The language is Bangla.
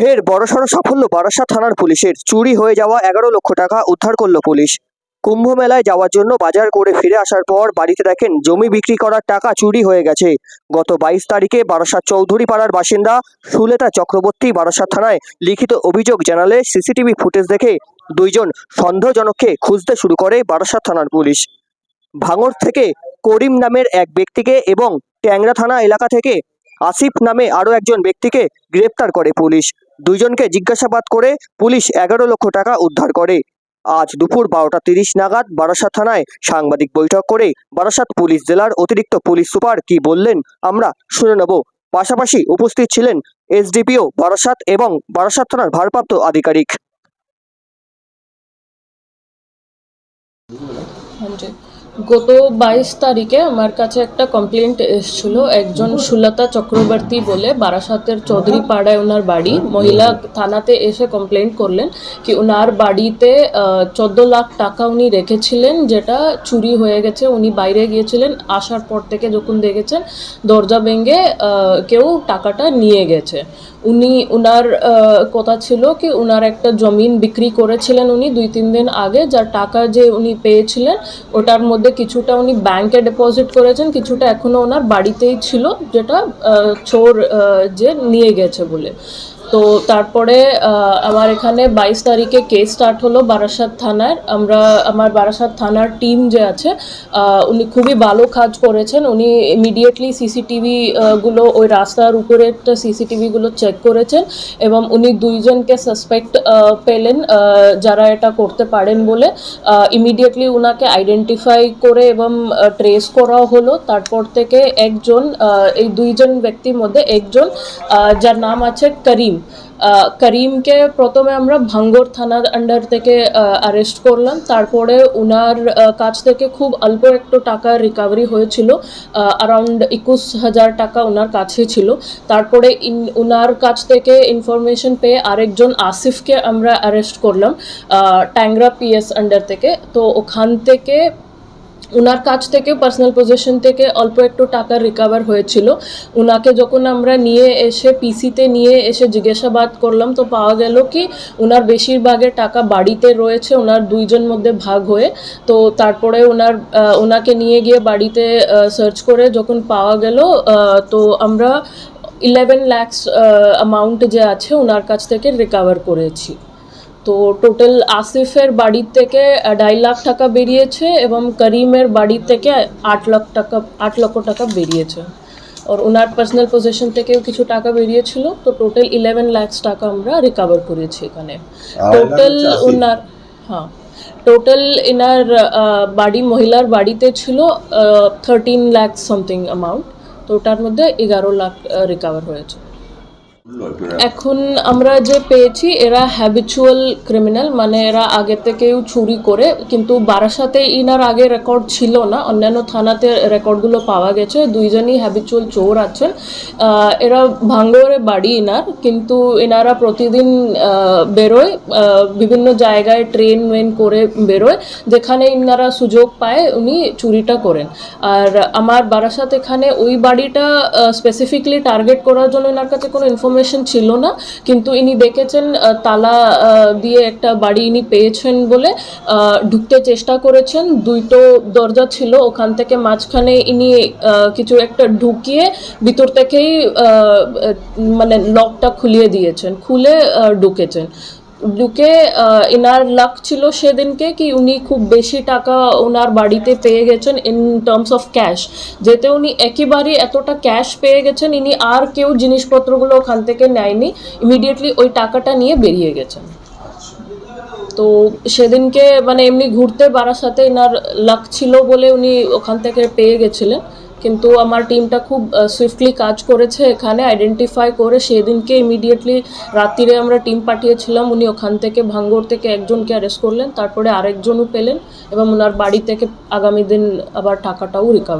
ফের বড়সড় সাফল্য বারাসা থানার পুলিশের। চুরি হয়ে যাওয়া এগারো লক্ষ টাকা উদ্ধার করল পুলিশ। কুম্ভ মেলায় যাওয়ার জন্য বাজার করে ফিরে আসার পর বাড়িতে দেখেন জমি বিক্রি করার টাকা চুরি হয়ে গেছে। গত বাইশ তারিখে বারাসাত চৌধুরী পাড়ার বাসিন্দা সুলেতা চক্রবর্তী বারাসাত থানায় লিখিত অভিযোগ জানালে সিসিটিভি ফুটেজ দেখে দুইজন সন্দেহজনককে খুঁজতে শুরু করে বারাসাত থানার পুলিশ। ভাঙড় থেকে করিম নামের এক ব্যক্তিকে এবং ট্যাংরা থানা এলাকা থেকে আসিফ নামে আরও একজন ব্যক্তিকে গ্রেপ্তার করে পুলিশ। দুইজনকে জিজ্ঞাসাবাদ করে পুলিশ এগারো লক্ষ টাকা উদ্ধার করে। আজ দুপুর বারোটা তিরিশ নাগাদ বারাসাত থানায় সাংবাদিক বৈঠক করে বারাসাত পুলিশ জেলার অতিরিক্ত পুলিশ সুপার কি বললেন আমরা শুনে নেব। পাশাপাশি উপস্থিত ছিলেন এসডিপিও বারাসাত এবং বারাসাত থানার ভারপ্রাপ্ত আধিকারিক। জি গত বাইশ তারিখে আমার কাছে একটা কমপ্লেন্ট এসেছিল। একজন সুলতা চক্রবর্তী বলে বারাসাতের চৌধুরী পাড়ায় ওনার বাড়ি। মহিলা থানাতে এসে কমপ্লেন্ট করলেন কি ওনার বাড়িতে চোদ্দ লাখ টাকা উনি রেখেছিলেন, যেটা চুরি হয়ে গেছে। উনি বাইরে গিয়েছিলেন, আসার পর থেকে যখন দেখেছেন, দরজা ভেঙে কেউ টাকাটা নিয়ে গেছে। উনি, উনার কথা ছিল কি উনার একটা জমিন বিক্রি করেছিলেন উনি দুই তিন দিন আগে। যার টাকা যে উনি পেয়েছিলেন, ওটার মধ্যে কিছুটা উনি ব্যাংকে ডিপোজিট করেছেন, কিছুটা এখনও ওনার বাড়িতেই ছিল, যেটা চোর যে নিয়ে গেছে বলে। তো তারপরে আমার এখানে বাইশ তারিখে কেস স্টার্ট হলো বারাসাত থানার। আমরা, আমার বারাসাত থানার টিম যে আছে উনি খুবই ভালো কাজ করেছেন। উনি ইমিডিয়েটলি সিসিটিভিগুলো ওই রাস্তার উপরে একটা সিসিটিভি গুলো চেক করেছেন এবং উনি দুইজনকে সাসপেক্ট পেলেন যারা এটা করতে পারেন বলে। ইমিডিয়েটলি উনাকে আইডেন্টিফাই করে এবং ট্রেস করা হলো। তারপর থেকে একজন এই দুইজন ব্যক্তির মধ্যে একজন যার নাম আছে করিম। করিমকে প্রথমে আমরা ভাঙ্গর থানার আন্ডার থেকে অ্যারেস্ট করলাম। তারপরে আহ, কাছ থেকে খুব অল্প একটু টাকা রিকভারি হয়েছিল অ্যারাউন্ড একুশ হাজার টাকা ওনার কাছে ছিল। তারপরে উনার কাছ থেকে ইনফরমেশন পেয়ে আরেকজন আসিফকে আমরা অ্যারেস্ট করলাম ট্যাংরা পিএস আন্ডার থেকে। তো ওখান থেকে উনার কাছ থেকে পার্সোনাল পজিশন থেকে অল্প একটু টাকা রিকভার হয়েছিল। ওনাকে যখন আমরা নিয়ে এসে পিসিতে নিয়ে এসে জিজ্ঞাসাবাদ করলাম, তো পাওয়া গেল কি ওনার বেশিরভাগের টাকা বাড়িতে রয়েছে ওনার দুইজন মধ্যে ভাগ হয়ে। তো তারপরে ওনার ওনাকে নিয়ে গিয়ে বাড়িতে সার্চ করে যখন পাওয়া গেল তো আমরা ইলেভেন ল্যাক্স অ্যামাউন্ট যে আছে ওনার কাছ থেকে রিকভার করেছি। তো টোটাল আসিফের বাড়ির থেকে আড়াই লাখ টাকা বেরিয়েছে এবং করিমের বাড়ির থেকে আট লাখ টাকা আট লক্ষ টাকা বেরিয়েছে। আর ওনার পার্সোনাল পজিশন থেকেও কিছু টাকা বেরিয়েছিল তো টোটাল ইলেভেন ল্যাক্স টাকা আমরা রিকভার করেছি এখানে। টোটাল ওনার হ্যাঁ। টোটাল এনার বাড়ি মহিলার বাড়িতে ছিল থার্টিন ল্যাক্স সামথিং অ্যামাউন্ট তো ওটার মধ্যে এগারো লাখ রিকভার হয়েছে। এখন আমরা যে পেয়েছি, এরা হ্যাবিচুয়াল ক্রিমিনাল মানে এরা আগে থেকেও চুরি করে, কিন্তু বারাসাতে ইনার আগে রেকর্ড ছিল না। অন্যান্য থানাতে রেকর্ডগুলো পাওয়া গেছে। দুইজনই হ্যাবিচুয়াল চোর আছেন। এরা ভাঙ্গরে বাড়ি ইনার, কিন্তু এনারা প্রতিদিন বেরোয় বিভিন্ন জায়গায় ট্রেন ওয়েন করে বেরোয়, যেখানে ইনারা সুযোগ পায় উনি চুরিটা করেন। আর আমার বারাসাত এখানে ওই বাড়িটা স্পেসিফিকলি টার্গেট করার জন্য এনার কাছে কোনো ইনফরমেশন ছিল না, কিন্তু ইনি দেখেছেন তালা দিয়ে একটা বাড়ি ইনি পেয়েছেন বলে ঢুকতে চেষ্টা করেছেন। দুইটো দরজা ছিল, ওখান থেকে মাঝখানে ইনি কিছু একটা ঢুকিয়ে ভিতর থেকেই মানে লকটা খুলিয়ে দিয়েছেন, খুলে ঢুকেছেন। আহ, এনার লাক ছিল সেদিনকে কি উনি খুব বেশি টাকা ওনার বাড়িতে পেয়ে গেছেন ইন টার্মস অফ ক্যাশ যেতে উনি একেবারে এতটা ক্যাশ পেয়ে গেছেন ইনি আর কেউ জিনিসপত্রগুলো ওখান থেকে নেয়নি ইমিডিয়েটলি ওই টাকাটা নিয়ে বেরিয়ে গেছেন। তো সেদিনকে মানে এমনি ঘুরতে বাড়ার সাথে এনার লাক ছিল বলে উনি ওখান থেকে পেয়ে গেছিলেন। কিন্তু আমার টিমটা খুব সুইফটলি কাজ করেছে এখানে আইডেন্টিফাই করে সেদিনকে ইমিডিয়েটলি রাত্রিরে আমরা টিম পাঠিয়েছিলাম। উনি ওখান থেকে ভাঙ্গর থেকে একজনকে অ্যারেস্ট করলেন, তারপরে আরেকজনও পেলেন এবং ওনার বাড়ি থেকে আগামী দিন আবার টাকাটাও রিকভার